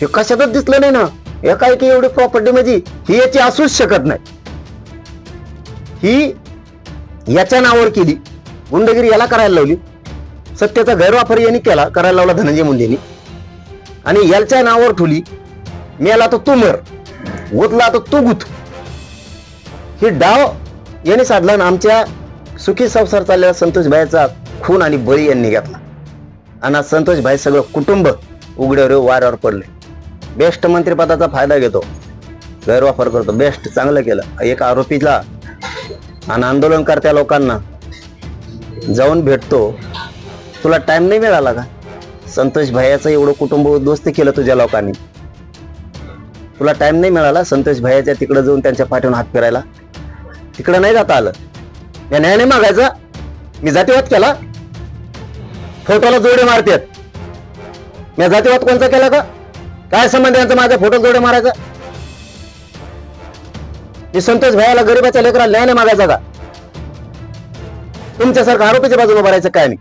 हे कशातच दिसलं नाही ना. एकाएकी एवढी प्रॉपर्टी म्हणजे ही याची असूच शकत नाही. ही याच्या नावावर केली. गुंडगिरी याला करायला लावली. सत्याचा गैरवापर यांनी केला. करायला लावला धनंजय मुंडेनी. आणि याच्या नावावर ठुली मेला तर तू मर गुतला तर तू गुत ही डाव यांनी साधला आणि आमच्या सुखी संसार चाललेला संतोष भाईचा खून आणि बळी यांनी घेतला. आणि आज संतोष भाई सगळं कुटुंब उघड्यावर वाऱ्यावर पडले. बेस्ट मंत्रिपदाचा फायदा घेतो. गैरवापर करतो. बेस्ट चांगलं केलं. एक आरोपीला आणि आंदोलनकर्त्या लोकांना जाऊन भेटतो. तुला टाइम नाही मिळाला का? संतोष भाईयाचं एवढं कुटुंब उद्ध्वस्त केलं तुझ्या लोकांनी. तुला टाइम नाही मिळाला संतोष भाईयाच्या तिकडे जाऊन त्यांच्या पाठीवर हात फिरायला. तिकडं नाही जाता आलं. या न्याय नाही मागायचा. मी जातीवाद केला. फोटोला जोडे मारतात. मी जातीवाद कोणता केला का? काय संबंध यांचा माझ्या फोटो जोडे मारायचा? मी संतोष भायाला गरीबाच्या लेकरा लयाने मागायचा का? तुमच्यासारखं आरोपीच्या बाजूला भरायचं काय नाही?